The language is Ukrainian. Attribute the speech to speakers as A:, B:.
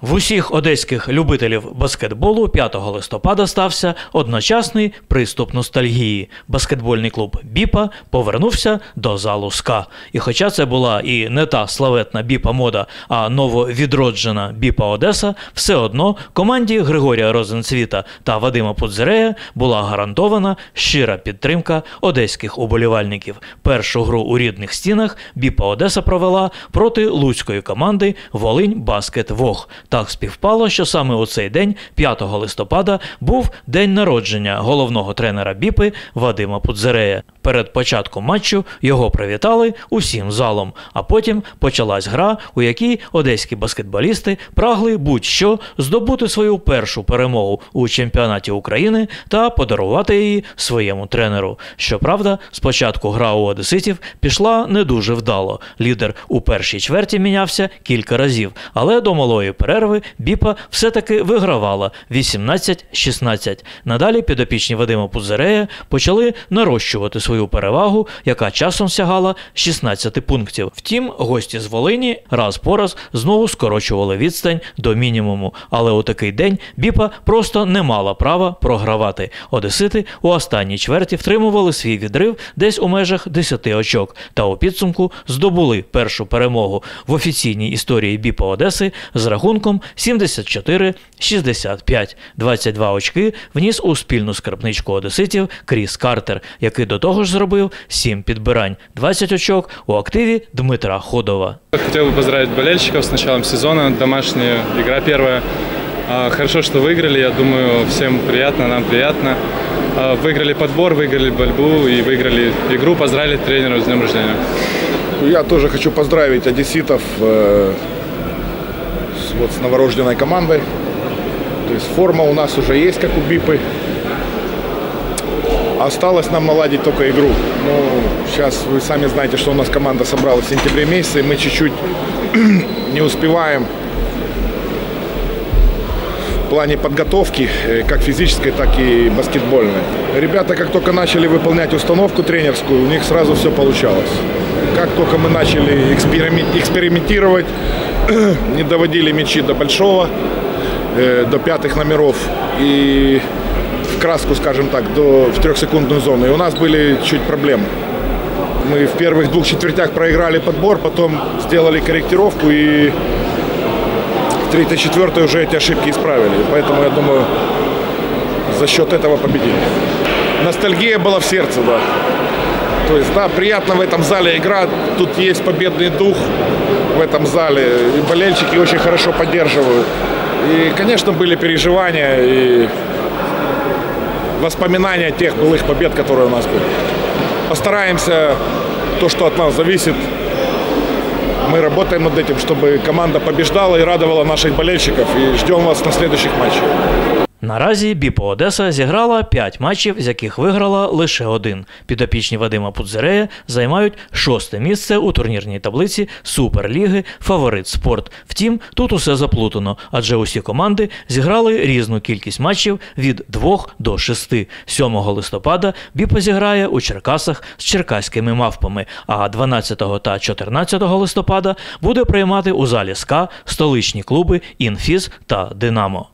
A: В усіх одеських любителів баскетболу 5 листопада стався одночасний приступ ностальгії. Баскетбольний клуб Біпа повернувся до залу СКА. І хоча це була і не та славетна Біпа мода, а нововідроджена Біпа Одеса, все одно команді Григорія Розенцвіта та Вадима Пудзерея була гарантована щира підтримка одеських уболівальників. Першу гру у рідних стінах Біпа Одеса провела проти луцької команди Волинь Баскет Вог. Так співпало, що саме у цей день, 5 листопада, був день народження головного тренера Біпи Вадима Пудзерея. Перед початком матчу його привітали усім залом, а потім почалась гра, у якій одеські баскетболісти прагли будь-що здобути свою першу перемогу у чемпіонаті України та подарувати її своєму тренеру. Щоправда, спочатку гра у одеситів пішла не дуже вдало. Лідер у першій чверті мінявся кілька разів, але до малої перерви Біпа все-таки вигравала 18-16. Надалі підопічні Вадима Пузерея почали нарощувати свою перевагу, яка часом сягала 16 пунктів. Втім, гості з Волині раз по раз знову скорочували відстань до мінімуму. Але у такий день Біпа просто не мала права програвати. Одесити у останній чверті втримували свій відрив десь у межах 10 очок та у підсумку здобули першу перемогу в офіційній історії Біпа Одеси з рахунком 74-65. 22 очки вніс у спільну скарбничку одеситів Кріс Картер, який до того ж зробив 7 підбирань, 20 очок у активі Дмитра Ходова.
B: Хотел бы поздравить болельщиков с началом сезона. Домашняя игра первая. А, Хорошо, что выиграли. Я думаю, всем приятно, нам приятно. А, Выиграли подбор, выиграли борьбу и выиграли игру. Поздравили тренера с днем рождения.
C: Я тоже хочу поздравить одесситов э, с, вот, с новорожденной командой. То есть форма у нас уже есть, как у Бипы. Осталось нам наладить только игру. Ну, сейчас вы сами знаете, что у нас команда собралась в сентябре месяце, и мы чуть-чуть не успеваем в плане подготовки, э, как физической, так и баскетбольной. Ребята, как только начали выполнять установку тренерскую, у них сразу все получалось. Как только мы начали эксперимен- экспериментировать, не доводили мячи до большого, э, до пятых номеров и в краску, скажем так, до, в трехсекундную зону. И у нас были чуть проблемы. Мы в первых двух четвертях проиграли подбор, потом сделали корректировку и в третьей, четвертой уже эти ошибки исправили. Поэтому, я думаю, за счет этого победили. Ностальгия была в сердце, да. То есть, да, приятно в этом зале игра. Тут есть победный дух в этом зале. И болельщики очень хорошо поддерживают. И, конечно, были переживания и воспоминания тех былых побед, которые у нас были. Постараемся, то, что от нас зависит, мы работаем над этим, чтобы команда побеждала и радовала наших болельщиков. И ждем вас на следующих матчах.
A: Наразі Біпо Одеса зіграла 5 матчів, з яких виграла лише один. Підопічні Вадима Пудзерея займають шосте місце у турнірній таблиці Суперліги Фаворит Спорт. Втім, тут усе заплутано, адже усі команди зіграли різну кількість матчів від 2 до 6. 7 листопада Біпа зіграє у Черкасах з черкаськими мавпами, а 12 та 14 листопада буде приймати у залі СКА столичні клуби Інфіз та Динамо.